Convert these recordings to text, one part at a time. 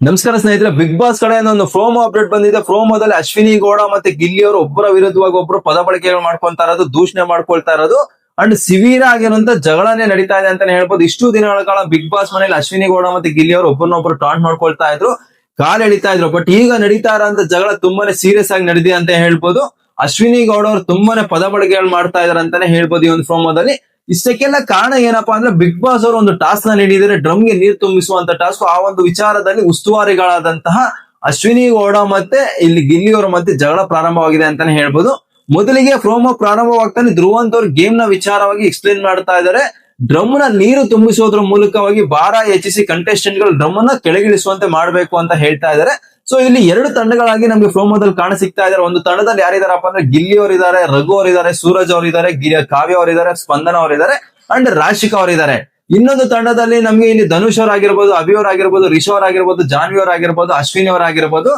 ನಮಸ್ಕಾರ ಸ್ನೇಹಿತರೆ big boss ಕಡೆಯಿಂದ ಒಂದು ಫ್ರೋಮೋ ಅಪ್ಡೇಟ್ ಬಂದಿದೆ. ಫ್ರೋಮೋದಲ್ಲಿ ಅಶ್ವಿನಿ ಗೌಡ ಮತ್ತೆ ಗಿಲ್ಲಿ ಅವರು ಒಬ್ಬರ ವಿರುದ್ಧವಾಗಿ ಒಬ್ರು ಪದ ಬಳಕೆಗಳು ಮಾಡ್ಕೊಂತಾ ಇರೋದು, ದೂಷಣೆ ಮಾಡ್ಕೊಳ್ತಾ ಇರೋದು ಅಂಡ್ ಸಿವಿಯರ್ ಆಗಿರುವಂತ ಜಗಳನೇ ನಡೀತಾ ಇದೆ ಅಂತಾನೆ ಹೇಳ್ಬೋದು. ಇಷ್ಟು ದಿನಗಳ ಕಾಲ ಬಿಗ್ ಬಾಸ್ ಮನೇಲಿ ಅಶ್ವಿನಿ ಗೌಡ ಮತ್ತೆ ಗಿಲ್ಲಿ ಅವರು ಒಬ್ಬರನ್ನೊಬ್ರು ಟಾಂಟ್ ಮಾಡ್ಕೊಳ್ತಾ ಇದ್ರು, ಕಾಲ್ ಎಳಿತಾ ಇದ್ರು. ಬಟ್ ಈಗ ನಡೀತಾ ಇರೋಂತ ಜಗಳ ತುಂಬಾನೇ ಸೀರಿಯಸ್ ಆಗಿ ನಡೆದಿದೆ ಅಂತ ಹೇಳ್ಬೋದು. ಅಶ್ವಿನಿ ಗೌಡ ಅವರು ತುಂಬಾನೇ ಪದ ಬಳಕೆಗಳು ಮಾಡ್ತಾ ಇದಾರೆ ಅಂತಾನೆ ಹೇಳ್ಬೋದು ಈ ಒಂದು ಫ್ರೋಮೋದಲ್ಲಿ ಇಷ್ಟಕ್ಕೆಲ್ಲ ಕಾರಣ ಏನಪ್ಪಾ ಅಂದ್ರೆ ಬಿಗ್ ಬಾಸ್ ಅವರು ಒಂದು ಟಾಸ್ಕ್ನ ನೀಡಿದರೆ ಡ್ರಮ್ಗೆ ನೀರು ತುಂಬಿಸುವಂತ ಟಾಸ್ಕ್ ಆ ಒಂದು ವಿಚಾರದಲ್ಲಿ ಉಸ್ತುವಾರಿಗಳಾದಂತಹ ಅಶ್ವಿನಿ ಗೌಡ ಮತ್ತೆ ಇಲ್ಲಿ ಗಿಲ್ಲಿ ಅವರ ಮಧ್ಯೆ ಜಗಳ ಪ್ರಾರಂಭವಾಗಿದೆ ಅಂತಾನೆ ಹೇಳ್ಬೋದು. ಮೊದಲಿಗೆ ಪ್ರೋಮೋ ಪ್ರಾರಂಭವಾಗ್ತಾನೆ ಧ್ರುವಂತ್ ಅವ್ರು ಗೇಮ್ನ ವಿಚಾರವಾಗಿ ಎಕ್ಸ್ಪ್ಲೇನ್ ಮಾಡ್ತಾ ಇದ್ದಾರೆ. ಡ್ರಮ್ನ ನೀರು ತುಂಬಿಸೋದ್ರ ಮೂಲಕವಾಗಿ ಭಾರ ಹೆಚ್ಚಿಸಿ ಕಂಟೆಸ್ಟೆಂಟ್ಗಳು ಡ್ರಮ್ನ ಕೆಳಗಿಳಿಸುವಂತೆ ಮಾಡಬೇಕು ಅಂತ ಹೇಳ್ತಾ ಇದ್ದಾರೆ. ಸೊ ಇಲ್ಲಿ ಎರಡು ತಂಡಗಳಾಗಿ ನಮಗೆ ಪ್ರೋಮೋದಲ್ಲಿ ಕಾಣ ಸಿಗ್ತಾ ಇದ್ದಾರೆ ಒಂದು ತಂಡದಲ್ಲಿ ಯಾರಿದಾರಪ್ಪ ಅಂದ್ರೆ ಗಿಲ್ಲಿ ಅವರಿದ್ದಾರೆ, ರಘು ಅವರಿದ್ದಾರೆ, ಸೂರಜ್ ಅವರಿದ್ದಾರೆ, ಗಿರಿಯ ಕಾವ್ಯ ಅವರಿದ್ದಾರೆ, ಸ್ಪಂದನ ಅವರಿದ್ದಾರೆ, ಅಂಡ್ ರಾಶಿಕಾ ಅವರಿದ್ದಾರೆ. ಇನ್ನೊಂದು ತಂಡದಲ್ಲಿ ನಮ್ಗೆ ಇಲ್ಲಿ ಧನುಷ್ ಅವರಾಗಿರ್ಬೋದು, ಅಭಿ ಅವರಾಗಿರ್ಬೋದು ರಿಷವ್ ಅವರಾಗಿರ್ಬೋದು, ಜಾನ್ವಿ ಅವರಾಗಿರ್ಬೋದು, ಅಶ್ವಿನಿ ಅವರಾಗಿರ್ಬೋದು,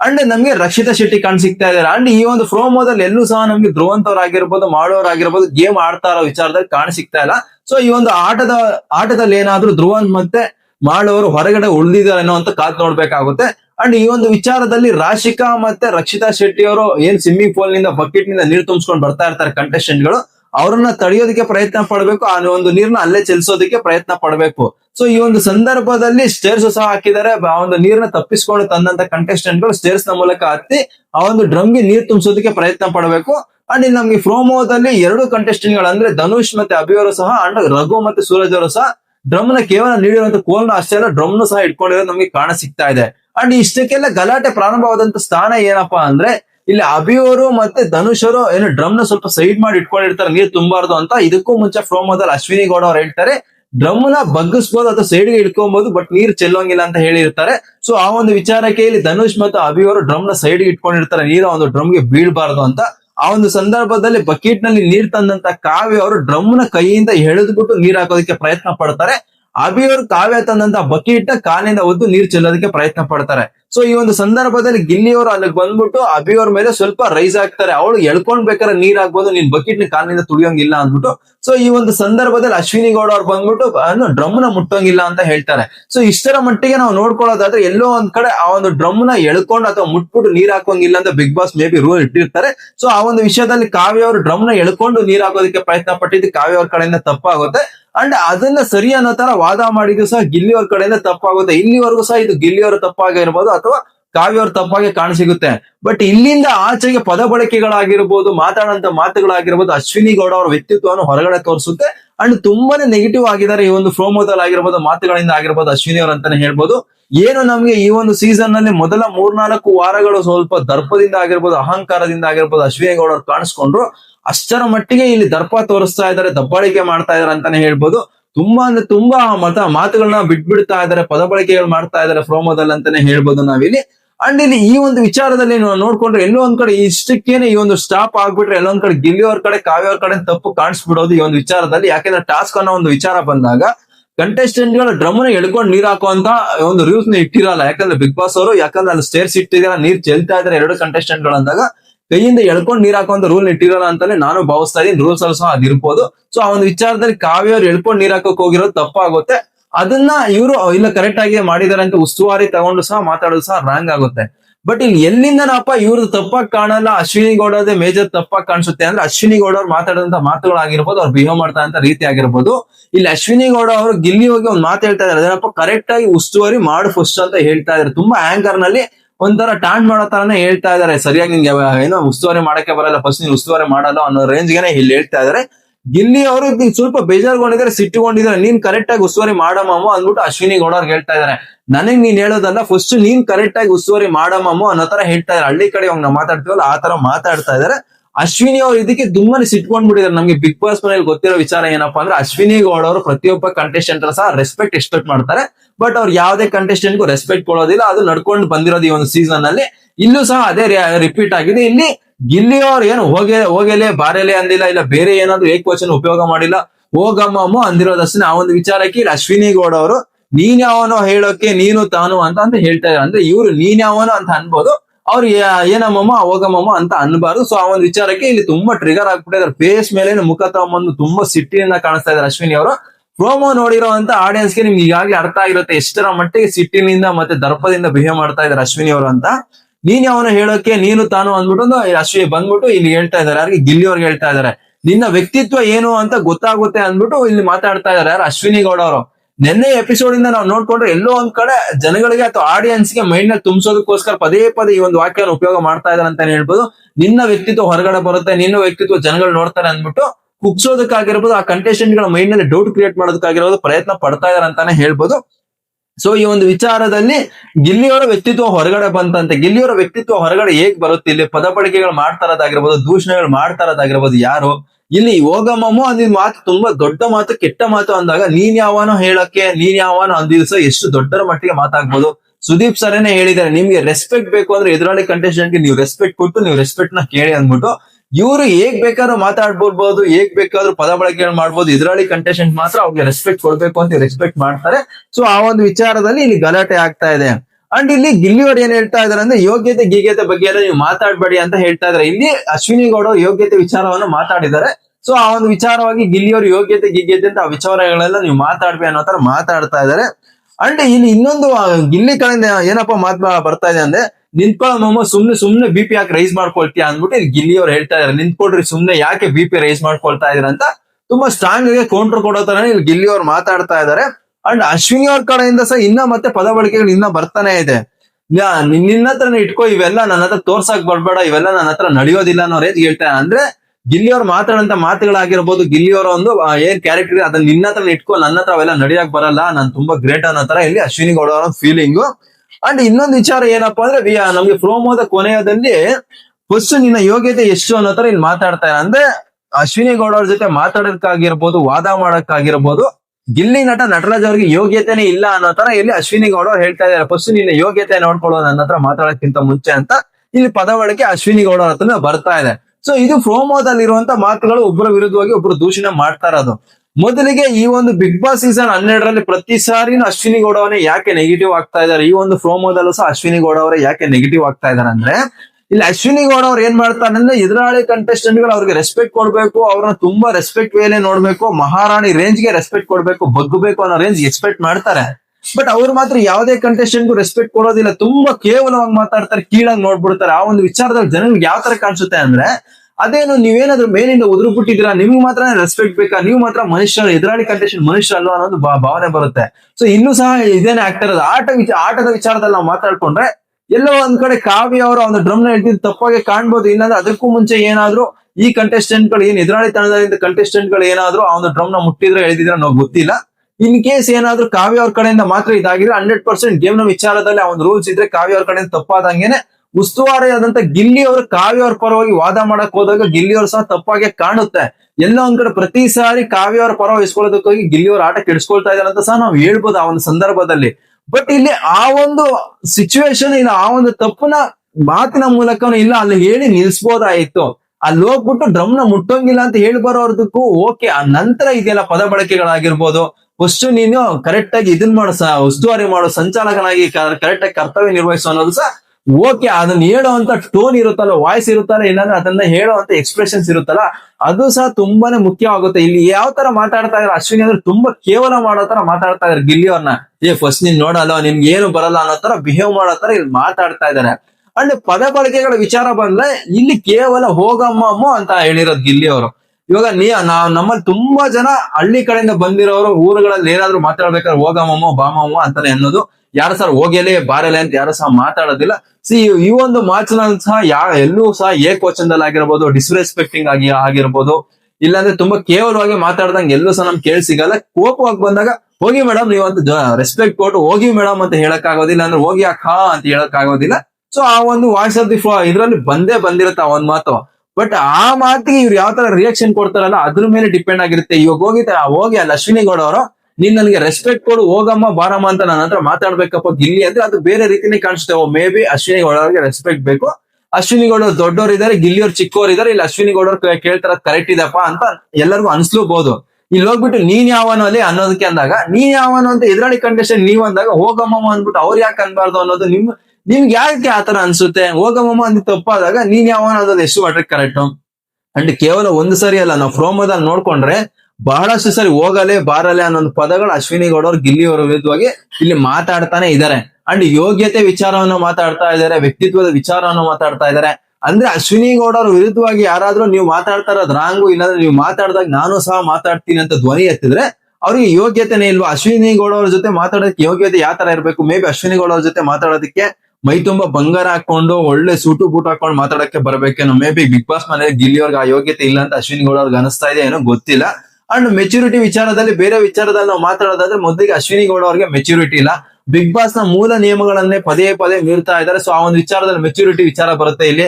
ಅಂಡ್ ನಮ್ಗೆ ರಕ್ಷಿತಾ ಶೆಟ್ಟಿ ಕಾಣ್ ಸಿಗ್ತಾ ಇದಾರೆ. ಅಂಡ್ ಈ ಒಂದು ಪ್ರೋಮೋದಲ್ಲಿ ಎಲ್ಲೂ ಸಹ ನಮ್ಗೆ ಧ್ರುವಂತ್ ಅವರಾಗಿರ್ಬೋದು ಮಾಡೋರಾಗಿರ್ಬೋದು ಗೇಮ್ ಆಡ್ತಾ ಇರೋ ವಿಚಾರದಲ್ಲಿ ಕಾಣ ಸಿಗ್ತಾ ಇಲ್ಲ. ಸೊ ಈ ಒಂದು ಆಟದ, ಆಟದಲ್ಲಿ ಏನಾದ್ರೂ ಧ್ರುವಂತ್ ಮತ್ತೆ ಮಾಡೋರು ಹೊರಗಡೆ ಉಳಿದಿದ್ದಾರೆ ಅಂತ ಕಾದ್ ನೋಡ್ಬೇಕಾಗುತ್ತೆ. ಅಂಡ್ ಈ ಒಂದು ವಿಚಾರದಲ್ಲಿ ರಾಶಿಕಾ ಮತ್ತೆ ರಕ್ಷಿತಾ ಶೆಟ್ಟಿ ಅವರು ಏನ್ ಸ್ವಿಮ್ಮಿಂಗ್ ಪೂಲ್ನಿಂದ ಬಕೆಟ್ನಿಂದ ನೀರು ತುಂಬಿಸ್ಕೊಂಡು ಬರ್ತಾ ಇರ್ತಾರೆ ಕಂಟೆಸ್ಟೆಂಟ್ಗಳು, ಅವರನ್ನ ತಡೆಯೋದಕ್ಕೆ ಪ್ರಯತ್ನ ಪಡಬೇಕು, ಆ ಒಂದು ನೀರ್ನ ಅಲ್ಲೇ ಚೆಲ್ಸೋದಕ್ಕೆ ಪ್ರಯತ್ನ ಪಡಬೇಕು. ಸೊ ಈ ಒಂದು ಸಂದರ್ಭದಲ್ಲಿ ಸ್ಟೇರ್ಸ್ ಸಹ ಹಾಕಿದ್ದಾರೆ. ಆ ಒಂದು ನೀರ್ನ ತಪ್ಪಿಸ್ಕೊಂಡು ತಂದಂತ ಕಂಟೆಸ್ಟೆಂಟ್ಗಳು ಸ್ಟೇರ್ಸ್ನ ಮೂಲಕ ಹತ್ತಿ ಆ ಒಂದು ಡ್ರಮ್ಗೆ ನೀರ್ ತುಂಬಿಸೋದಕ್ಕೆ ಪ್ರಯತ್ನ ಪಡಬೇಕು. ಅಂಡ್ ಇಲ್ಲಿ ನಮ್ಗೆ ಪ್ರೋಮೋದಲ್ಲಿ ಎರಡು ಕಂಟೆಸ್ಟೆಂಟ್ಗಳು ಅಂದ್ರೆ ಧನುಷ್ ಮತ್ತೆ ಅಭಿ ಅವರು ಸಹ ಅಂಡ್ ರಘು ಮತ್ತೆ ಸೂರಜ್ ಅವರು ಸಹ ಡ್ರಮ್ನ ಕೇವಲ ನೀಡಿರುವಂತಹ ಕೋಲ್ನ ಅಷ್ಟೇ ಅಲ್ಲ ಡ್ರಮ್ ಸಹ ಇಟ್ಕೊಂಡಿರೋದು ನಮಗೆ ಕಾಣ ಸಿಗ್ತಾ ಇದೆ. ಅಂಡ್ ಇಷ್ಟಕ್ಕೆಲ್ಲ ಗಲಾಟೆ ಪ್ರಾರಂಭವಾದಂತ ಸ್ಥಾನ ಏನಪ್ಪಾ ಅಂದ್ರೆ, ಇಲ್ಲಿ ಅಭಿಯವರು ಮತ್ತೆ ಧನುಷ್ ಏನು ಡ್ರಮ್ ಸ್ವಲ್ಪ ಸೈಡ್ ಮಾಡಿ ಇಟ್ಕೊಂಡಿರ್ತಾರೆ, ನೀರು ತುಂಬಾರ್ದು ಅಂತ. ಇದಕ್ಕೂ ಮುಂಚೆ ಫ್ರೋಮೋದಲ್ಲಿ ಅಶ್ವಿನಿ ಗೌಡ ಅವ್ರು ಹೇಳ್ತಾರೆ ಡ್ರಮ್ನ ಬಗ್ಗಿಸ್ಬೋದು ಅಥವಾ ಸೈಡ್ಗೆ ಇಟ್ಕೊಬಹುದು ಬಟ್ ನೀರು ಚೆಲ್ಲೋಂಗಿಲ್ಲ ಅಂತ ಹೇಳಿರ್ತಾರೆ. ಸೊ ಆ ಒಂದು ವಿಚಾರಕ್ಕೆ ಇಲ್ಲಿ ಧನುಷ್ ಮತ್ತು ಅಭಿಯವರು ಡ್ರಮ್ನ ಸೈಡ್ಗೆ ಇಟ್ಕೊಂಡಿರ್ತಾರೆ, ನೀರು ಒಂದು ಡ್ರಮ್ಗೆ ಬೀಳ್ಬಾರ್ದು ಅಂತ. ಆ ಒಂದು ಸಂದರ್ಭದಲ್ಲಿ ಬಕೆಟ್ನಲ್ಲಿ ನೀರ್ ತಂದಂತ ಕಾವ್ಯ ಅವರು ಡ್ರಮ್ನ ಕೈಯಿಂದ ಎಳೆದ್ಬಿಟ್ಟು ನೀರ್ ಹಾಕೋದಕ್ಕೆ ಪ್ರಯತ್ನ ಪಡ್ತಾರೆ. ಅಭಿ ಅವರು ಕಾವ್ಯ ತಂದಂತ ಬಕೆಟ್ನ ಕಾಲಿಂದ ಒದ್ದು ನೀರ್ ಚೆಲ್ಲೋದಕ್ಕೆ ಪ್ರಯತ್ನ ಪಡ್ತಾರೆ. ಸೊ ಈ ಒಂದು ಸಂದರ್ಭದಲ್ಲಿ ಗಿಲ್ಲಿಯವರು ಅಲ್ಲಿಗೆ ಬಂದ್ಬಿಟ್ಟು ಅಭಿ ಅವ್ರ ಮೇಲೆ ಸ್ವಲ್ಪ ರೈಸ್ ಆಗ್ತಾರೆ. ಅವಳು ಎಳ್ಕೊಂಡ್ ಬೇಕಾದ್ರೆ ನೀರ್ ಹಾಕ್ಬೋದು, ನೀನ್ ಬಕೆಟ್ನ ಕಾಲಿನಿಂದ ತುಳಿಯೋಂಗಿಲ್ಲ ಅಂದ್ಬಿಟ್ಟು. ಸೊ ಈ ಒಂದು ಸಂದರ್ಭದಲ್ಲಿ ಅಶ್ವಿನಿ ಗೌಡ ಅವ್ರು ಬಂದ್ಬಿಟ್ಟು ಡ್ರಮ್ನ ಮುಟ್ಟೋಂಗಿಲ್ಲ ಅಂತ ಹೇಳ್ತಾರೆ. ಸೊ ಇಷ್ಟರ ಮಟ್ಟಿಗೆ ನಾವು ನೋಡ್ಕೊಳ್ಳೋದಾದ್ರೆ ಎಲ್ಲೋ ಒಂದ್ ಕಡೆ ಆ ಒಂದು ಡ್ರಮ್ನ ಎಳ್ಕೊಂಡು ಅಥವಾ ಮುಟ್ಬಿಟ್ಟು ನೀರ್ ಹಾಕೋಂಗಿಲ್ಲ ಅಂತ big boss may be rule ಇಟ್ಟಿರ್ತಾರೆ. ಸೊ ಆ ಒಂದು ವಿಷಯದಲ್ಲಿ ಕಾವ್ಯ ಅವರು ಡ್ರಮ್ನ ಎಳ್ಕೊಂಡು ನೀರ್ ಹಾಕೋದಕ್ಕೆ ಪ್ರಯತ್ನ ಪಟ್ಟಿದ್ದು ಕಾವ್ಯ ಅವ್ರ ಕಡೆಯಿಂದ ತಪ್ಪಾಗುತ್ತೆ. ಅಂಡ್ ಅದನ್ನ ಸರಿ ಅನ್ನೋ ತರ ವಾದ ಮಾಡಿದ್ರು ಸಹ ಗಿಲ್ಲಿಯವ್ರ ಕಡೆಯಿಂದ ತಪ್ಪಾಗುತ್ತೆ. ಇಲ್ಲಿವರೆಗೂ ಸಹ ಇದು ಗಿಲ್ಲಿ ಅವರ ತಪ್ಪಾಗಿರ್ಬೋದು ಅಥವಾ ಕಾವ್ಯ ಅವ್ರ ತಪ್ಪಾಗಿ ಕಾಣಸಿಗುತ್ತೆ ಬಟ್ ಇಲ್ಲಿಂದ ಆಚೆಗೆ ಪದ ಬಳಕೆಗಳಾಗಿರ್ಬೋದು ಮಾತಾಡಂತ ಮಾತುಗಳಾಗಿರ್ಬೋದು, ಅಶ್ವಿನಿ ಗೌಡ ಅವರ ವ್ಯಕ್ತಿತ್ವವನ್ನು ಹೊರಗಡೆ ತೋರಿಸುತ್ತೆ. ಅಂಡ್ ತುಂಬಾನೇ ನೆಗೆಟಿವ್ ಆಗಿದ್ದಾರೆ ಈ ಒಂದು ಪ್ರೋಮೋದಲ್ಲಿ ಆಗಿರ್ಬೋದು, ಮಾತುಗಳಿಂದ ಆಗಿರ್ಬೋದು, ಅಶ್ವಿನಿ ಅವ್ರ ಅಂತಾನೆ ಹೇಳ್ಬೋದು. ಏನು ನಮ್ಗೆ ಈ ಒಂದು ಸೀಸನ್ನಲ್ಲಿ ಮೊದಲ ಮೂರ್ನಾಲ್ಕು ವಾರಗಳು ಸ್ವಲ್ಪ ದರ್ಪದಿಂದ ಆಗಿರ್ಬೋದು, ಅಹಂಕಾರದಿಂದ ಆಗಿರ್ಬೋದು, ಅಶ್ವಿನಿ ಗೌಡ ಅವ್ರು ಕಾಣಿಸ್ಕೊಂಡ್ರು. ಅಷ್ಟರ ಮಟ್ಟಿಗೆ ಇಲ್ಲಿ ದರ್ಪ ತೋರಿಸ್ತಾ ಇದ್ದಾರೆ, ದಬ್ಬಾಳಿಕೆ ಮಾಡ್ತಾ ಇದಾರೆ ಅಂತಾನೆ ಹೇಳ್ಬೋದು. ತುಂಬಾ ಅಂದ್ರೆ ತುಂಬಾ ಮತ, ಮಾತುಗಳನ್ನ ಬಿಟ್ಬಿಡ್ತಾ ಇದಾರೆ ಪದ ಬಳಕೆಗಳು ಮಾಡ್ತಾ ಇದಾರೆ ಪ್ರೋಮೋದಲ್ಲಿ ಅಂತಾನೆ ಹೇಳ್ಬೋದು ನಾವಿಲ್ಲಿ. ಅಂಡ್ ಇಲ್ಲಿ ಈ ಒಂದು ವಿಚಾರದಲ್ಲಿ ನೋಡ್ಕೊಂಡ್ರೆ ಎಲ್ಲೋ ಒಂದ್ ಕಡೆ ಇಷ್ಟಕ್ಕೇನೆ ಈ ಒಂದು ಸ್ಟಾಪ್ ಆಗ್ಬಿಟ್ರೆ ಎಲ್ಲೊಂದ್ ಕಡೆ ಗಿಲ್ಲಿಯವ್ರ ಕಡೆ ಕಾವ್ಯವ್ರ ಕಡೆ ತಪ್ಪು ಕಾಣಿಸ್ಬಿಡೋದು ಈ ಒಂದು ವಿಚಾರದಲ್ಲಿ. ಯಾಕೆಂದ್ರೆ ಟಾಸ್ಕ್ ಅನ್ನೋ ಒಂದು ವಿಚಾರ ಬಂದಾಗ ಕಂಟೆಸ್ಟೆಂಟ್ಗಳ ಡ್ರಮ್ ಎಳ್ಕೊಂಡು ನೀರ್ ಹಾಕುವಂತ ಒಂದು ರೂಲ್ಸ್ನ ಇಟ್ಟಿರಲ್ಲ. ಯಾಕಂದ್ರೆ ಬಿಗ್ ಬಾಸ್ ಅವರು, ಯಾಕಂದ್ರೆ ಅಲ್ಲಿ ಸ್ಟೇರ್ಸ್ ಇಟ್ಟಿದಾರೆ ನೀರ್ ಚೆಲ್ತಾ ಇದಾರೆ ಎರಡು ಕಂಟೆಸ್ಟೆಂಟ್ ಗಳಂದಾಗ ಕೈಯಿಂದ ಎಳ್ಕೊಂಡು ನೀರ್ ಹಾಕುವಂತ ರೂಲ್ ಇಟ್ಟಿರಲ್ಲ ಅಂತಾನೆ ನಾನು ಭಾವಿಸ್ತಾ ಇದ್ದೀನಿ. ರೂಲ್ಸ್ ಅಲ್ಲಿ ಸಹ ಅದಿರ್ಬೋದು. ಸೊ ಆ ಒಂದು ವಿಚಾರದಲ್ಲಿ ಕಾವ್ಯ ಅವ್ರು ಎಳ್ಕೊಂಡು ನೀರ್ ಹಾಕಕ್ ಹೋಗಿರೋದು ತಪ್ಪಾಗುತ್ತೆ. ಅದನ್ನ ಇವರು ಇಲ್ಲ ಕರೆಕ್ಟ್ ಆಗಿ ಮಾಡಿದಾರೆ ಅಂತ ಉಸ್ತುವಾರಿ ತಗೊಂಡು ಸಹ ಮಾತಾಡೋದು ಸಹ ರಾಂಗ್ ಆಗುತ್ತೆ. ಬಟ್ ಇಲ್ಲಿ ಎಲ್ಲಿಂದನಪ್ಪ ಇವ್ರದ್ದು ತಪ್ಪಾಗಿ ಕಾಣಲ್ಲ, ಅಶ್ವಿನಿ ಗೌಡದೇ ಮೇಜರ್ ತಪ್ಪಾಗಿ ಕಾಣಿಸುತ್ತೆ ಅಂದ್ರೆ ಅಶ್ವಿನಿ ಗೌಡ ಅವ್ರು ಮಾತಾಡಿದಂತ ಮಾತುಗಳಾಗಿರ್ಬೋದು, ಅವ್ರು ಬಿಹೇವ್ ಮಾಡ್ತಾ ಅಂತ ರೀತಿ ಆಗಿರ್ಬೋದು. ಇಲ್ಲಿ ಅಶ್ವಿನಿ ಗೌಡ ಅವರು ಗಿಲ್ಲಿ ಹೋಗಿ ಒಂದು ಮಾತು ಹೇಳ್ತಾ ಇದಾರೆ, ಅದೇನಪ್ಪ ಕರೆಕ್ಟ್ ಆಗಿ ಉಸ್ತುವಾರಿ ಮಾಡು ಫಸ್ಟ್ ಅಂತ ಹೇಳ್ತಾ ಇದಾರೆ. ತುಂಬಾ ಆಂಕರ್ನಲ್ಲಿ ಒಂಥರ ಟಾಂಟ್ ಮಾಡೋ ತರನೇ ಹೇಳ್ತಾ ಇದಾರೆ. ಸರಿಯಾಗಿ ನಿಂಗೆ ಏನೋ ಉಸ್ತುವಾರಿ ಮಾಡಕ್ಕೆ ಬರಲ್ಲ. ಫಸ್ಟ್ ನೀನು ಉಸ್ತುವಾರಿ ಮಾಡಲ್ಲ ಅನ್ನೋ ರೇಂಜ್ಗೆ ಇಲ್ಲಿ ಹೇಳ್ತಾ ಇದಾರೆ. ಗಿಲ್ಲಿ ಅವರು ಸ್ವಲ್ಪ ಬೇಜಾರ್ಗೊಂಡಿದ್ದಾರೆ, ಸಿಟ್ಟುಗೊಂಡಿದ್ದಾರೆ. ನೀನ್ ಕರೆಕ್ಟ್ ಆಗಿ ಉಸ್ತುವಾರಿ ಮಾಡಮ್ಮ ಅಂದ್ಬಿಟ್ಟು ಅಶ್ವಿನಿ ಗೌಡ ಅವ್ರಿಗೆ ಹೇಳ್ತಾ ಇದಾರೆ. ನನಗ್ ನೀನ್ ಹೇಳೋದಲ್ಲ ಫಸ್ಟ್ ನೀನ್ ಕರೆಕ್ಟ್ ಆಗಿ ಉಸ್ತುವಾರಿ ಮಾಡಮ್ಮ ಅನ್ನೋ ತರ ಹೇಳ್ತಾ ಇದಾರೆ. ಹಳ್ಳಿ ಕಡೆ ಅವ್ನ ಮಾತಾಡ್ತೀವಲ್ಲ, ಆ ತರ ಮಾತಾಡ್ತಾ ಇದಾರೆ. ಅಶ್ವಿನಿ ಅವ್ರು ಇದಕ್ಕೆ ತುಂಬಾನೇ ಸಿಟ್ಕೊಂಡ್ಬಿಟ್ಟಿದ್ದಾರೆ. ನಮ್ಗೆ ಬಿಗ್ ಬಾಸ್ ಮನೇಲಿ ಗೊತ್ತಿರೋ ವಿಚಾರ ಏನಪ್ಪಾ ಅಂದ್ರೆ ಅಶ್ವಿನಿ ಗೌಡ ಅವರು ಪ್ರತಿಯೊಬ್ಬ ಕಂಟೆಸ್ಟೆಂಟ್ ಸಹ ರೆಸ್ಪೆಕ್ಟ್ ಎಕ್ಸ್ಪೆಕ್ಟ್ ಮಾಡ್ತಾರೆ. ಬಟ್ ಅವ್ರು ಯಾವುದೇ ಕಂಟೆಸ್ಟೆಂಟ್ಗೂ ರೆಸ್ಪೆಕ್ಟ್ ಕೊಡೋದಿಲ್ಲ. ಅದು ನಡ್ಕೊಂಡು ಬಂದಿರೋದು ಈ ಒಂದು ಸೀಸನ್ ಅಲ್ಲಿ. ಇಲ್ಲೂ ಸಹ ಅದೇ ರಿಪೀಟ್ ಆಗಿದೆ. ಇಲ್ಲಿ ಗಿಲ್ಲಿ ಅವ್ರು ಏನು ಹೋಗೇ, ಹೋಗಲೆ, ಬಾರಲೆ ಅಂದಿಲ್ಲ. ಇಲ್ಲ, ಬೇರೆ ಏನಾದ್ರು ಏಕವಚನ ಉಪಯೋಗ ಮಾಡಿಲ್ಲ. ಹೋಗಮ್ಮ ಅಂದಿರೋದಷ್ಟೇ ಆ ಒಂದು ವಿಚಾರಕ್ಕೆ ಇಲ್ಲಿ ಅಶ್ವಿನಿ ಗೌಡ ಅವರು ನೀನ್ ಯಾವನೋ ಹೇಳೋಕೆ ನೀನು ತಾನು ಅಂತ ಅಂತ ಹೇಳ್ತಾ ಇದ್ದಾರೆ. ಅಂದ್ರೆ ಇವರು ನೀನ್ ಯಾವನೋ ಅಂತ ಅನ್ಬೋದು. ಅವ್ರು ಏನಮ್ಮಮ್ಮ ಹೋಗಮ್ಮಮ್ಮ ಅಂತ ಅನ್ಬಾರ್ದು. ಸೊ ಆ ಒಂದು ವಿಚಾರಕ್ಕೆ ಇಲ್ಲಿ ತುಂಬಾ ಟ್ರಿಗರ್ ಆಗ್ಬಿಟ್ಟಿದ್ದಾರೆ. ಫೇಸ್ ಮೇಲೆ ಮುಖ ತಗೊಂಬಂದು ತುಂಬಾ ಸಿಟ್ಟಿನಿಂದ ಕಾಣಿಸ್ತಾ ಇದ್ದಾರೆ ಅಶ್ವಿನಿ ಅವರು. ಪ್ರೋಮೋ ನೋಡಿರೋ ಅಂತ ಆಡಿಯನ್ಸ್ಗೆ ನಿಮ್ಗೆ ಈಗಾಗಲೇ ಅರ್ಥ ಆಗಿರುತ್ತೆ ಎಷ್ಟರ ಮಟ್ಟಿಗೆ ಸಿಟ್ಟಿನಿಂದ ಮತ್ತೆ ದರ್ಪದಿಂದ ಬಿಹೇವ್ ಮಾಡ್ತಾ ಇದ್ದಾರೆ ಅಶ್ವಿನಿ ಅವರು ಅಂತ. ನೀನ್ ಯಾವನು ಹೇಳೋಕೆ ನೀನು ತಾನು ಅಂದ್ಬಿಟ್ಟು ಅಶ್ವಿ ಬಂದ್ಬಿಟ್ಟು ಇಲ್ಲಿ ಹೇಳ್ತಾ ಇದಾರೆ ಯಾರಿಗೆ ಗಿಲ್ಲಿ ಅವ್ರಿಗೆ ಹೇಳ್ತಾ ಇದಾರೆ ನಿನ್ನ ವ್ಯಕ್ತಿತ್ವ ಏನು ಅಂತ ಗೊತ್ತಾಗುತ್ತೆ ಅಂದ್ಬಿಟ್ಟು ಇಲ್ಲಿ ಮಾತಾಡ್ತಾ ಇದಾರೆ ಯಾರು? ಅಶ್ವಿನಿ ಗೌಡ ಅವರು. ನಿನ್ನೆ ಎಪಿಸೋಡ್ ಇಂದ ನಾವು ನೋಡ್ಕೊಂಡ್ರೆ ಎಲ್ಲೋ ಒಂದ್ ಕಡೆ ಜನಗಳಿಗೆ ಅಥವಾ ಆಡಿಯನ್ಸ್ಗೆ ಮೈಂಡ್ನಲ್ಲಿ ತುಂಬಿಸೋದಕ್ಕೋಸ್ಕರ ಪದೇ ಪದೇ ಈ ಒಂದು ವಾಕ್ಯವನ್ನು ಉಪಯೋಗ ಮಾಡ್ತಾ ಇದ್ದಾರೆ ಅಂತಾನೆ ಹೇಳ್ಬೋದು. ನಿನ್ನ ವ್ಯಕ್ತಿತ್ವ ಹೊರಗಡೆ ಬರುತ್ತೆ, ನಿನ್ನ ವ್ಯಕ್ತಿತ್ವ ಜನಗಳು ನೋಡ್ತಾರೆ ಅಂದ್ಬಿಟ್ಟು ಕುಗ್ಸೋದಕ್ಕಾಗಿರ್ಬೋದು, ಆ ಕಂಟೆಸ್ಟೆಂಟ್ಗಳ ಮೈಂಡ್ನಲ್ಲಿ ಡೌಟ್ ಕ್ರಿಯೇಟ್ ಮಾಡೋದಕ್ಕಾಗಿರ್ಬೋದು ಪ್ರಯತ್ನ ಪಡ್ತಾ ಇದಾರೆ ಅಂತಾನೆ ಹೇಳ್ಬೋದು. ಸೊ ಈ ಒಂದು ವಿಚಾರದಲ್ಲಿ ಗಿಲ್ಲಿಯವರ ವ್ಯಕ್ತಿತ್ವ ಹೊರಗಡೆ ಬಂತಂತೆ. ಗಿಲ್ಲಿಯವರ ವ್ಯಕ್ತಿತ್ವ ಹೊರಗಡೆ ಹೇಗ್ ಬರುತ್ತೆ? ಇಲ್ಲಿ ಪದ ಬಳಕೆಗಳು ಮಾಡ್ತಾ ಇರೋದಾಗಿರ್ಬೋದು, ದೂಷಣೆಗಳು ಮಾಡ್ತಾ ಇರೋದಾಗಿರ್ಬೋದು ಯಾರು? ಇಲ್ಲಿ ಯೋಗಮಮು ಅಂದಿದ್ ಮಾತು ತುಂಬಾ ದೊಡ್ಡ ಮಾತು, ಕೆಟ್ಟ ಮಾತು ಅಂದಾಗ ನೀನ್ ಯಾವನೋ ಹೇಳಕ್ಕೆ, ನೀನ್ ಯಾವನೋ ದಿವಸ ಎಷ್ಟು ದೊಡ್ಡರ ಮಟ್ಟಿಗೆ ಮಾತಾಗ್ಬೋದು ಸುದೀಪ್ ಸರೇನೆ ಹೇಳಿದ್ದಾರೆ, ನಿಮ್ಗೆ ರೆಸ್ಪೆಕ್ಟ್ ಬೇಕು ಅಂದ್ರೆ ಎದುರಾಳಿ ಕಂಟೆಸ್ಟೆಂಟ್ಗೆ ನೀವು ರೆಸ್ಪೆಕ್ಟ್ ಕೊಟ್ಟು, ನೀವು ರೆಸ್ಪೆಕ್ಟ್ನ ಕೇಳಿ ಅಂದ್ಬಿಟ್ಟು, ಇವರು ಹೇಗ್ ಬೇಕಾದ್ರೂ ಮಾತಾಡ್ಬೋದು ಹೇಗ್ ಬೇಕಾದ್ರೂ ಪದ ಬಳಕೆ ಮಾಡ್ಬೋದು, ಎದುರಾಳಿ ಕಂಟೆಸ್ಟೆಂಟ್ ಮಾತ್ರ ಅವ್ರಿಗೆ ರೆಸ್ಪೆಕ್ಟ್ ಕೊಡ್ಬೇಕು ಅಂತ ರೆಸ್ಪೆಕ್ಟ್ ಮಾಡ್ತಾರೆ. ಸೊ ಆ ಒಂದು ವಿಚಾರದಲ್ಲಿ ಇಲ್ಲಿ ಗಲಾಟೆ ಆಗ್ತಾ ಇದೆ. ಅಂಡ್ ಇಲ್ಲಿ ಗಿಲ್ಲಿಯವರು ಏನ್ ಹೇಳ್ತಾ ಇದಾರೆ ಅಂದ್ರೆ, ಯೋಗ್ಯತೆ, ಗೀಗ್ಯತೆ ಬಗ್ಗೆ ಎಲ್ಲ ನೀವು ಮಾತಾಡ್ಬೇಡಿ ಅಂತ ಹೇಳ್ತಾ ಇದಾರೆ. ಇಲ್ಲಿ ಅಶ್ವಿನಿ ಗೌಡ ಯೋಗ್ಯತೆ ವಿಚಾರವನ್ನು ಮಾತಾಡಿದ್ದಾರೆ. ಸೊ ಆ ಒಂದು ವಿಚಾರವಾಗಿ ಗಿಲ್ಲಿಯವರು ಯೋಗ್ಯತೆ, ಗಿಗ್ಯತೆ ಅಂತ ಆ ವಿಚಾರಗಳೆಲ್ಲ ನೀವು ಮಾತಾಡ್ಬಿ ಅನ್ನೋ ತರ ಮಾತಾಡ್ತಾ ಇದಾರೆ. ಅಂಡ್ ಇಲ್ಲಿ ಇನ್ನೊಂದು ಗಿಲ್ಲಿ ಕಡೆಯಿಂದ ಏನಪ್ಪಾ ಮಾತ್ ಬರ್ತಾ ಇದೆ ಅಂದ್ರೆ ನಿಂತ್ಕೊಳ್ಳೋ ಮೊಮ್ಮ ಸುಮ್ನೆ ಸುಮ್ನೆ ಬಿ ಪಿ ಯಾಕೆ ರೈಸ್ ಮಾಡ್ಕೊಳ್ತೀಯ ಅಂದ್ಬಿಟ್ಟು ಇಲ್ಲಿ ಗಿಲ್ಲಿ ಅವ್ರು ಹೇಳ್ತಾ ಇದಾರೆ. ನಿಂತ್ಕೊಡ್ರಿ ಸುಮ್ನೆ ಯಾಕೆ ಬಿ ಪಿ ರೈಸ್ ಮಾಡ್ಕೊಳ್ತಾ ಇದೀರ ಅಂತ. ತುಂಬಾ ಸ್ಟ್ರಾಂಗ್ ಆಗಿ ಕೌಂಟರ್ ಕೊಡೋ ತರನೇ ಇಲ್ಲಿ ಗಿಲ್ಲಿ ಅವ್ರು ಮಾತಾಡ್ತಾ ಇದಾರೆ ಅಂಡ್ ಅಶ್ವಿನಿ ಅವ್ರ ಕಡೆಯಿಂದ ಸಹ ಇನ್ನ ಮತ್ತೆ ಪದ ಬಳಕೆಗಳು ಇನ್ನ ಬರ್ತಾನೆ ಇದೆ. ನಿನ್ನ ಹತ್ರನೇ ಇಟ್ಕೋ, ಇವೆಲ್ಲ ನನ್ನ ಹತ್ರ ತೋರ್ಸಕ್ ಬರ್ಬೇಡ, ಇವೆಲ್ಲ ನನ್ನ ಹತ್ರ ನಡೆಯೋದಿಲ್ಲ ಅನ್ನೋ ರೇಜ್ ಹೇಳ್ತಾ ಅಂದ್ರೆ ಗಿಲ್ಲಿಯವ್ರು ಮಾತಾಡಂತ ಮಾತುಗಳಾಗಿರ್ಬೋದು ಗಿಲ್ಲಿಯವರ ಒಂದು ಏನ್ ಕ್ಯಾರೆಕ್ಟರ್ ಅದನ್ನ ನಿನ್ನ ಹತ್ರ ಇಟ್ಕೋ, ನನ್ನ ಹತ್ರ ಅವೆಲ್ಲ ನಡಿಯಕ್ ಬರಲ್ಲ, ನಾನು ತುಂಬಾ ಗ್ರೇಟ್ ಅನ್ನೋ ತರ ಇಲ್ಲಿ ಅಶ್ವಿನಿ ಗೌಡ ಅವರ ಫೀಲಿಂಗು ಅಂಡ್ ಇನ್ನೊಂದು ವಿಚಾರ ಏನಪ್ಪಾ ಅಂದ್ರೆ ನಮ್ಗೆ ಪ್ರೋಮೋದ ಕೊನೆಯದಲ್ಲಿ ಫಸ್ಟ್ ನಿನ್ನ ಯೋಗ್ಯತೆ ಎಷ್ಟು ಅನ್ನೋ ತರ ಇಲ್ಲಿ ಮಾತಾಡ್ತಾ ಇದ್ದಾರೆ ಅಂದ್ರೆ ಅಶ್ವಿನಿ ಗೌಡ ಅವ್ರ ಜೊತೆ ಮಾತಾಡೋದಕ್ಕಾಗಿರ್ಬೋದು, ವಾದ ಮಾಡಕ್ಕಾಗಿರ್ಬೋದು ಗಿಲ್ಲಿ ನಟ ನಟರಾಜ್ ಅವ್ರಿಗೆ ಯೋಗ್ಯತೆನೇ ಇಲ್ಲ ಅನ್ನೋ ತರ ಇಲ್ಲಿ ಅಶ್ವಿನಿ ಗೌಡ ಅವ್ರು ಹೇಳ್ತಾ ಇದ್ದಾರೆ. ಫಸ್ಟ್ ನಿನ್ನ ಯೋಗ್ಯತೆ ನೋಡ್ಕೊಳ್ಳೋ ನನ್ನ ಹತ್ರ ಮಾತಾಡೋಕ್ಕಿಂತ ಮುಂಚೆ ಅಂತ ಇಲ್ಲಿ ಪದವಳಿಕೆ ಅಶ್ವಿನಿ ಗೌಡ ಹತ್ರ ಬರ್ತಾ ಇದೆ. ಸೊ ಇದು ಇರುವಂತ ಮಾತುಗಳು ಒಬ್ಬರ ವಿರುದ್ಧವಾಗಿ ಒಬ್ರು ದೂಷಣೆ ಮಾಡ್ತಾ ಇರೋದು. ಮೊದಲಿಗೆ ಈ ಒಂದು ಬಿಗ್ ಬಾಸ್ ಸೀಸನ್ ಹನ್ನೆರಡರಲ್ಲಿ ಪ್ರತಿ ಸಾರಿನೂ ಅಶ್ವಿನಿ ಗೌಡ ಅವರೇ ಯಾಕೆ ನೆಗೆಟಿವ್ ಆಗ್ತಾ ಇದ್ದಾರೆ? ಈ ಒಂದು ಪ್ರೋಮೋದಲ್ಲೂ ಸಹ ಅಶ್ವಿನಿ ಗೌಡ ಅವರೇ ಯಾಕೆ ನೆಗೆಟಿವ್ ಆಗ್ತಾ ಇದ್ದಾರೆ ಅಂದ್ರೆ ಇಲ್ಲಿ, ಅಶ್ವಿನಿ ಗೌಡ ಅವ್ರು ಏನ್ ಮಾಡ್ತಾರೆ ಅಂದ್ರೆ ಎದುರಾಳಿ ಕಂಟೆಸ್ಟೆಂಟ್ಗಳು ಅವ್ರಿಗೆ ರೆಸ್ಪೆಕ್ಟ್ ಕೊಡ್ಬೇಕು, ಅವ್ರನ್ನ ತುಂಬಾ ರೆಸ್ಪೆಕ್ಟ್ ವೇಲೆ ನೋಡ್ಬೇಕು, ಮಹಾರಾಣಿ ರೇಂಜ್ಗೆ ರೆಸ್ಪೆಕ್ಟ್ ಕೊಡ್ಬೇಕು, ಬಗ್ಗಬೇಕು ಅನ್ನೋ ರೇಂಜ್ ಎಕ್ಸ್ಪೆಕ್ಟ್ ಮಾಡ್ತಾರೆ. ಬಟ್ ಅವ್ರು ಮಾತ್ರ ಯಾವುದೇ ಕಂಟೆಸ್ಟೆಂಟ್ ರೆಸ್ಪೆಕ್ಟ್ ಕೊಡೋದಿಲ್ಲ, ತುಂಬಾ ಕೇವಲವಾಗಿ ಮಾತಾಡ್ತಾರೆ, ಕೀಳಾಗಿ ನೋಡ್ಬಿಡ್ತಾರೆ. ಆ ಒಂದು ವಿಚಾರದಲ್ಲಿ ಜನರಿಗೆ ಯಾವ ತರ ಕಾಣಿಸುತ್ತೆ ಅಂದ್ರೆ, ಅದೇನು ನೀವೇನಾದ್ರೂ ಮೇಲಿಂದ ಉದುರು ಬಿಟ್ಟಿದ್ದೀರಾ ನಿಮ್ಗೆ ಮಾತ್ರ ರೆಸ್ಪೆಕ್ಟ್ ಬೇಕಾ, ನೀವು ಮಾತ್ರ ಮನುಷ್ಯ ಎದುರಾಳಿ ಕಂಟೆಸ್ಟೆಂಟ್ ಮನುಷ್ಯ ಅಲ್ವಾ ಅನ್ನೋದು ಭಾವನೆ ಬರುತ್ತೆ. ಸೊ ಇನ್ನೂ ಸಹ ಇದೇನೆ ಆಗ್ತಾ ಇರೋದು. ಆಟ ಆಟದ ವಿಚಾರದಲ್ಲಿ ನಾವು ಮಾತಾಡ್ಕೊಂಡ್ರೆ ಎಲ್ಲೋ ಒಂದ್ ಕಡೆ ಕಾವ್ಯ ಅವರು ಒಂದು ಡ್ರಮ್ನ ಹೇಳ್ತಿದ್ದು ತಪ್ಪಾಗಿ ಕಾಣ್ಬೋದು. ಇಲ್ಲಾಂದ್ರೆ ಅದಕ್ಕೂ ಮುಂಚೆ ಏನಾದ್ರು ಈ ಕಂಟೆಸ್ಟೆಂಟ್ಗಳು ಏನ್ ಎದುರಾಳಿ ತಂಡದಿಂದ ಕಂಟೆಸ್ಟೆಂಟ್ಗಳು ಏನಾದ್ರು ಒಂದು ಡ್ರಮ್ನ ಮುಟ್ಟಿದ್ರೆ ಹೇಳಿದ್ರೆ ನಾವು ಗೊತ್ತಿಲ್ಲ. ಇನ್ ಕೇಸ್ ಏನಾದ್ರೂ ಕಾವ್ಯ ಅವ್ರ ಕಡೆಯಿಂದ ಮಾತ್ರ ಇದಾಗಿದ್ರೆ ಹಂಡ್ರೆಡ್ ಪರ್ಸೆಂಟ್ ಗೇಮ್ನ ವಿಚಾರದಲ್ಲಿ ಒಂದು ರೂಲ್ಸ್ ಇದ್ರೆ ಕಾವ್ಯ ಅವ್ರ ಕಡೆಯಿಂದ ತಪ್ಪಾದಂಗೆನೆ ಉಸ್ತುವಾರಿ ಆದಂತ ಗಿಲ್ಲಿ ಅವರು ಕಾವ್ಯ ಅವ್ರ ಪರವಾಗಿ ವಾದ ಮಾಡಕ್ ಹೋದಾಗ ಗಿಲ್ಲಿ ಅವ್ರು ಸಹ ತಪ್ಪಾಗೆ ಕಾಣುತ್ತೆ. ಎಲ್ಲ ಒಂದ್ ಕಡೆ ಪ್ರತಿ ಸಾರಿ ಕಾವ್ಯ ಅವ್ರ ಪರ ವಹಿಸ್ಕೊಳ್ಳೋದಕ್ಕಾಗಿ ಗಿಲ್ಲಿ ಅವ್ರ ಆಟ ಕೆಡಿಸ್ಕೊಳ್ತಾ ಇದಾರೆ ಅಂತ ಸಹ ನಾವು ಹೇಳ್ಬೋದು ಆ ಒಂದು ಸಂದರ್ಭದಲ್ಲಿ. ಬಟ್ ಇಲ್ಲಿ ಆ ಒಂದು ಸಿಚುವೇಶನ್ ಇಲ್ಲ ಆ ಒಂದು ತಪ್ಪನ ಮಾತಿನ ಮೂಲಕ ಇಲ್ಲ, ಅಲ್ಲಿ ಹೇಳಿ ನಿಲ್ಸ್ಬೋದಾಯಿತು. ಅಲ್ಲಿ ಹೋಗ್ಬಿಟ್ಟು ನ ಮುಟ್ಟೋಂಗಿಲ್ಲ ಅಂತ ಹೇಳಿ ಬರೋರ್ದಕ್ಕೂ ಓಕೆ ಆ ನಂತರ ಇದೆಲ್ಲ ಪದ ಬಳಕೆಗಳಾಗಿರ್ಬೋದು. ಫಸ್ಟ್ ನೀನು ಕರೆಕ್ಟ್ ಆಗಿ ಇದನ್ ಮಾಡೋ ಉಸ್ತುವಾರಿ ಮಾಡೋ, ಸಂಚಾಲಕನಾಗಿ ಕರೆಕ್ಟ್ ಆಗಿ ಕರ್ತವ್ಯ ನಿರ್ವಹಿಸೋ ಅನ್ನೋದು ಸಹ ಓಕೆ, ಅದನ್ನ ಅಂತ ಟೋನ್ ಇರುತ್ತಲ್ಲ ವಾಯ್ಸ್ ಇರುತ್ತಲ್ಲ ಇಲ್ಲಾಂದ್ರೆ ಅದನ್ನ ಹೇಳುವಂತ ಎಕ್ಸ್ಪ್ರೆಷನ್ಸ್ ಇರುತ್ತಲ್ಲ, ಅದು ಸಹ ತುಂಬಾನೇ ಮುಖ್ಯವಾಗುತ್ತೆ ಇಲ್ಲಿ ಯಾವ ತರ ಮಾತಾಡ್ತಾ ಇದಾರೆ ಅಶ್ವಿನಿ ಅಂದ್ರೆ ತುಂಬಾ ಕೇವಲ ಮಾಡೋ ತರ ಮಾತಾಡ್ತಾ ಇದಾರೆ ಗಿಲ್ಲಿ ಅವ್ರನ್ನ. ಏ ಫಸ್ಟ್ ನೀನ್ ನೋಡಲ್ಲ ನಿಮ್ಗೆ ಏನು ಬರಲ್ಲ ಅನ್ನೋ ತರ ಬಿಹೇವ್ ಮಾಡೋ ತರ ಇಲ್ಲಿ ಮಾತಾಡ್ತಾ ಇದಾರೆ ಅಲ್ಲಿ ಪದ ಬಳಕೆಗಳ ವಿಚಾರ ಬಂದ್ರೆ, ಇಲ್ಲಿ ಕೇವಲ ಹೋಗಮ್ಮ ಅಂತ ಹೇಳಿರೋದು ಗಿಲ್ಲಿ ಅವರು. ಇವಾಗ ನೀ, ನಾವ್ ನಮ್ಮಲ್ಲಿ ತುಂಬಾ ಜನ ಹಳ್ಳಿ ಕಡೆಯಿಂದ ಬಂದಿರೋರು, ಊರುಗಳಲ್ಲಿ ಏನಾದ್ರು ಮಾತಾಡ್ಬೇಕಾದ್ರೆ ಹೋಗಮ್ಮ ಬಾಮಮ್ಮ ಅಂತಾನೆ ಅನ್ನೋದು ಯಾರು ಸರ್ ಹೋಗಲೇ ಬಾರಲೆ ಅಂತ ಯಾರು ಸಹ ಮಾತಾಡೋದಿಲ್ಲ. ಸಿ ಈ ಒಂದು ಮಾತಿನ ಸಹ ಯಾ ಎಲ್ಲೂ ಸಹ ಏಕವಚನದಲ್ಲಿ ಆಗಿರ್ಬೋದು ಡಿಸ್ರೆಸ್ಪೆಕ್ಟಿಂಗ್ ಆಗಿ ಆಗಿರ್ಬೋದು, ಇಲ್ಲಾಂದ್ರೆ ತುಂಬಾ ಕೇವಲವಾಗಿ ಮಾತಾಡ್ದಂಗೆ ಎಲ್ಲೂ ಸಹ ನಮ್ಗೆ ಕೇಳಿ ಸಿಗಲ್ಲ. ಕೋಪವಾಗಿ ಬಂದಾಗ, ಹೋಗಿ ಮೇಡಮ್ ನೀವಂತ ರೆಸ್ಪೆಕ್ಟ್ ಕೊಟ್ಟು ಹೋಗಿ ಮೇಡಮ್ ಅಂತ ಹೇಳಕ್ ಆಗೋದಿಲ್ಲ ಅಂದ್ರೆ ಹೋಗಿ ಅಕ್ಕ ಅಂತ ಹೇಳಕ್ ಆಗೋದಿಲ್ಲ ಸೊ ಆ ಒಂದು ವಾಯ್ಸ್ ಆಫ್ ದಿ ಇದ್ರಲ್ಲಿ ಬಂದೇ ಬಂದಿರುತ್ತೆ ಆ ಒಂದ್ ಮಾತು. ಬಟ್ ಆ ಮಾತಿಗೆ ಇವ್ರು ಯಾವ ತರ ರಿಯಾಕ್ಷನ್ ಕೊಡ್ತಾರಲ್ಲ, ಅದ್ರ ಮೇಲೆ ಡಿಪೆಂಡ್ ಆಗಿರುತ್ತೆ. ಇವಾಗ ಹೋಗಿ ಹೋಗಿ ಅಲ್ಲಿ ಅಶ್ವಿನಿ ಗೌಡ ಅವರು ನೀನ್ ನನಗೆ ರೆಸ್ಪೆಕ್ಟ್ ಕೊಡು, ಹೋಗಮ್ಮ, ಬಾರಮ್ಮ ಅಂತ ನನ್ನ ಹತ್ರ ಮಾತಾಡ್ಬೇಕಪ್ಪ, ಗಿಲ್ಲಿ ಅಂದ್ರೆ ಅದು ಬೇರೆ ರೀತಿನೇ ಕಾಣಿಸುತ್ತೆ. ಮೇ ಬಿ ಅಶ್ವಿನಿ ಗೌಡವ್ರಿಗೆ ರೆಸ್ಪೆಕ್ಟ್ ಬೇಕು. ಅಶ್ವಿನಿ ಗೌಡರು ದೊಡ್ಡವ್ರು ಇದಾರೆ ಗಿಲ್ಲಿಯವ್ರು ಚಿಕ್ಕವ್ರು ಇದಾರೆ ಇಲ್ಲಿ ಅಶ್ವಿನಿ ಗೌಡರು ಕೇಳ್ತಾರ ಕರೆಕ್ಟ್ ಇದಪ್ಪ ಅಂತ ಎಲ್ಲರಿಗೂ ಅನ್ಸ್ಲೂಬಹುದು ಇಲ್ಲಿ ಹೋಗ್ಬಿಟ್ಟು, ನೀನ್ ಯಾವನು ಅಲ್ಲಿ ಅನ್ನೋದಕ್ಕೆ ಅಂದಾಗ, ನೀನ್ ಯಾವನು ಅಂತ ಎದುರಾಳಿ ಕಂಡೀಷನ್ ನೀವ್ ಅಂದಾಗ ಹೋಗಮ್ಮ ಅಂದ್ಬಿಟ್ಟು ಅವ್ರು ಯಾಕೆ ಅನ್ಬಾರ್ದು ಅನ್ನೋದು ನಿಮ್ ನಿಮ್ಗೆ ಯಾಕೆ ಆತರ ಅನ್ಸುತ್ತೆ? ಹೋಗಮ್ಮ ಅಂತ ತಪ್ಪಾದಾಗ ನೀನ್ ಯಾವನು ಅನ್ನೋದು ಎಷ್ಟು ಮಟ್ರಿಗೆ ಕರೆಕ್ಟ್ ಅಂಡ್ ಕೇವಲ ಒಂದು ಸರಿ ಅಲ್ಲ, ನಾವು ಪ್ರೋಮೋದಲ್ಲಿ ನೋಡ್ಕೊಂಡ್ರೆ ಬಹಳಷ್ಟು ಸರಿ ಹೋಗಲೆ ಬಾರಲೆ ಅನ್ನೋ ಪದಗಳು ಅಶ್ವಿನಿ ಗೌಡ ಗಿಲ್ಲಿಯವರ ವಿರುದ್ಧವಾಗಿ ಇಲ್ಲಿ ಮಾತಾಡ್ತಾನೆ ಇದ್ದಾರೆ. ಅಂಡ್ ಯೋಗ್ಯತೆ ವಿಚಾರವನ್ನು ಮಾತಾಡ್ತಾ ಇದ್ದಾರೆ, ವ್ಯಕ್ತಿತ್ವದ ವಿಚಾರವನ್ನು ಮಾತಾಡ್ತಾ ಇದ್ದಾರೆ. ಅಂದ್ರೆ ಅಶ್ವಿನಿ ಗೌಡ ವಿರುದ್ಧವಾಗಿ ಯಾರಾದ್ರೂ ನೀವು ಮಾತಾಡ್ತಾ ಇರೋದು ರಾಂಗು ಇಲ್ಲಾಂದ್ರೆ ನೀವು ಮಾತಾಡಿದಾಗ ನಾನು ಸಹ ಮಾತಾಡ್ತೀನಿ ಅಂತ ಧ್ವನಿ ಎತ್ತಿದ್ರೆ ಅವ್ರಿಗೆ ಯೋಗ್ಯತೆನೇ ಇಲ್ವಾ? ಅಶ್ವಿನಿ ಗೌಡ ಅವ್ರ ಜೊತೆ ಮಾತಾಡೋದಕ್ಕೆ ಯೋಗ್ಯತೆ ಯಾವ ತರ ಇರಬೇಕು? ಮೇ ಬಿ ಅಶ್ವಿನಿ ಗೌಡ ಅವ್ರ ಜೊತೆ ಮಾತಾಡೋದಕ್ಕೆ ಮೈ ತುಂಬಾ ಬಂಗಾರ ಹಾಕೊಂಡು ಒಳ್ಳೆ ಸೂಟು ಬೂಟ್ ಹಾಕೊಂಡು ಮಾತಾಡಕ್ಕೆ ಬರ್ಬೇಕೇನೋ. ಮೇ ಬಿ ಬಿಗ್ ಬಾಸ್ ಮನೆಯಲ್ಲಿ ಗಿಲ್ಲಿಯವ್ರಿಗೆ ಆ ಯೋಗ್ಯತೆ ಇಲ್ಲ ಅಂತ ಅಶ್ವಿನಿ ಗೌಡ ಅವ್ರಿಗೆ ಅನಿಸ್ತಾ ಇದೆ ಏನೋ ಗೊತ್ತಿಲ್ಲ. ಅಂಡ್ ಮೆಚುರಿಟಿ ವಿಚಾರದಲ್ಲಿ ಬೇರೆ ವಿಚಾರದಲ್ಲಿ ನಾವು ಮಾತಾಡೋದಾದ್ರೆ ಮೊದಲಿಗೆ ಅಶ್ವಿನಿ ಗೌಡ ಅವರಿಗೆ ಮೆಚುರಿಟಿ ಇಲ್ಲ. ಬಿಗ್ ಬಾಸ್ನ ಮೂಲ ನಿಯಮಗಳನ್ನೇ ಪದೇ ಪದೇ ಮೀರ್ತಾ ಇದ್ದಾರೆ. ಸೊ ಆ ಒಂದು ವಿಚಾರದಲ್ಲಿ ಮೆಚುರಿಟಿ ವಿಚಾರ ಬರುತ್ತೆ ಇಲ್ಲಿ.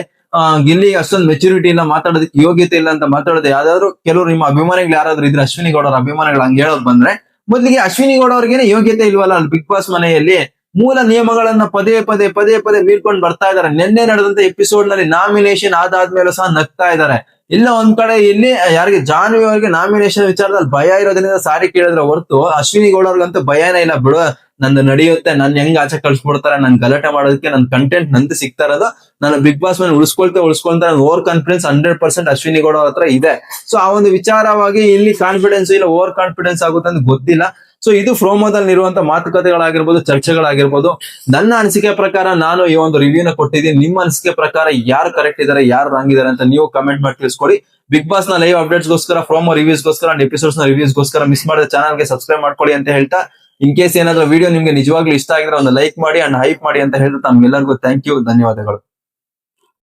ಇಲ್ಲಿ ಅಷ್ಟೊಂದು ಮೆಚುರಿಟಿ ಇಲ್ಲ, ಮಾತಾಡೋದಕ್ಕೆ ಯೋಗ್ಯತೆ ಇಲ್ಲ ಅಂತ ಮಾತಾಡೋದು ಯಾವ್ದಾದ್ರು ಕೆಲವರು ನಿಮ್ಮ ಅಭಿಮಾನಿಗಳು ಯಾರಾದ್ರೂ ಇದ್ರೆ ಅಶ್ವಿನಿ ಗೌಡರ ಅಭಿಮಾನಿಗಳು ಹಂಗೆ ಹೇಳೋದ್ ಬಂದ್ರೆ, ಮೊದಲಿಗೆ ಅಶ್ವಿನಿ ಗೌಡ ಅವ್ರಿಗೇನೆ ಯೋಗ್ಯತೆ ಇಲ್ವಲ್ಲ ಅಲ್ಲಿ ಬಿಗ್ ಬಾಸ್ ಮನೆಯಲ್ಲಿ? ಮೂಲ ನಿಯಮಗಳನ್ನ ಪದೇ ಪದೇ ಪದೇ ಪದೇ ಮೀರ್ಕೊಂಡು ಬರ್ತಾ ಇದಾರೆ ನಿನ್ನೆ ನಡೆದಂತ ಎಪಿಸೋಡ್ನಲ್ಲಿ ನಾಮಿನೇಷನ್ ಆದಾದ್ಮೇಲೂ ಸಹ ನಗ್ತಾ ಇದ್ದಾರೆ. ಇಲ್ಲ, ಒಂದ್ ಕಡೆ ಇಲ್ಲಿ, ಯಾರಿಗೆ ಜಾನ್ವಿ ಅವರಿಗೆ ನಾಮಿನೇಷನ್ ವಿಚಾರದಲ್ಲಿ ಭಯ ಇರೋದ್ರಿಂದ ಸಾರಿ ಕೇಳಿದ್ರೆ ಹೊರತು ಅಶ್ವಿನಿ ಗೌಡ ಅವ್ರಿಗಂತೂ ಭಯನೇ ಇಲ್ಲ. ಬಿಡು, ನಂದು ನಡೆಯುತ್ತೆ, ನನ್ ಹೆಂಗ್ ಆಚೆ ಕಳ್ಸ್ಬಿಡ್ತಾರೆ, ನನ್ ಗಲಾಟೆ ಮಾಡೋದಕ್ಕೆ ನನ್ ಕಂಟೆಂಟ್ ನಂದು ಸಿಗ್ತಾ ಇರೋದು, ನಾನು ಬಿಗ್ ಬಾಸ್ ಮೇಲೆ ಉಳಿಸ್ಕೊಳ್ತಾ ಉಳಿಸ್ಕೊಳ್ತಾ over confidence hundred percent Ashwini Gowda ಅವ್ರ ಹತ್ರ ಇದೆ. ಸೊ ಆ ಒಂದು ವಿಚಾರವಾಗಿ ಇಲ್ಲಿ ಕಾನ್ಫಿಡೆನ್ಸ್ ಇಲ್ಲ ಓವರ್ ಕಾನ್ಫಿಡೆನ್ಸ್ ಆಗುತ್ತೆ ಅಂತ ಗೊತ್ತಿಲ್ಲ. ಸೊ ಇದು ಫ್ರೋಮೋದಲ್ಲಿ ಇರುವಂತ ಮಾತುಕತೆಗಳಾಗಿರ್ಬೋದು, ಚರ್ಚೆಗಳಾಗಿರ್ಬೋದು. ನನ್ನ ಅನಿಸಿಕೆ ಪ್ರಕಾರ ನಾನು ಈ ಒಂದು ರಿವ್ಯೂನ ಕೊಟ್ಟಿದ್ದೀನಿ. ನಿಮ್ಮ ಅನಿಸಿಕೆ ಪ್ರಕಾರ ಯಾರು ಕರೆಕ್ಟ್ ಇದಾರೆ ಯಾರು ರಾಂಗ್ ಇದಾರೆ ಅಂತ ನೀವು ಕಮೆಂಟ್ ಮಾಡಿ ತಿಳಿಸ್ಕೊಡಿ. ಬಿಗ್ ಬಾಸ್ನ ಲೈವ್ ಅಪ್ಡೇಟ್ಸ್ ಗೋಸ್ಕರ ಫ್ರೋಮೋ ರಿವ್ಯೂಸ್ ಗೋಸ್ಕರ ಅಂಡ್ ಎಪಿಸೋಡ್ಸ್ನ ರಿವ್ಯೂಸ್ ಗೋಸ್ಕರ ಮಿಸ್ ಮಾಡಿದ ಚಾನಲ್ಗೆ ಸಬ್ಸ್ಕ್ರೈಬ್ ಮಾಡ್ಕೊಳ್ಳಿ ಅಂತ ಹೇಳ್ತಾ ಇನ್ ಕೇಸ್ ಏನಾದ್ರೂ ವಿಡಿಯೋ ನಿಮ್ಗೆ ನಿಜವಾಗ್ಲೂ ಇಷ್ಟ ಆಗಿದ್ರೆ ಒಂದು ಲೈಕ್ ಮಾಡಿ ಅಂಡ್ ಹೈಪ್ ಮಾಡಿ ಅಂತ ಹೇಳ್ತಾ ತಮ್ಗೆಲ್ಲರಿಗೂ ಥ್ಯಾಂಕ್ ಯು ಧನ್ಯವಾದಗಳು.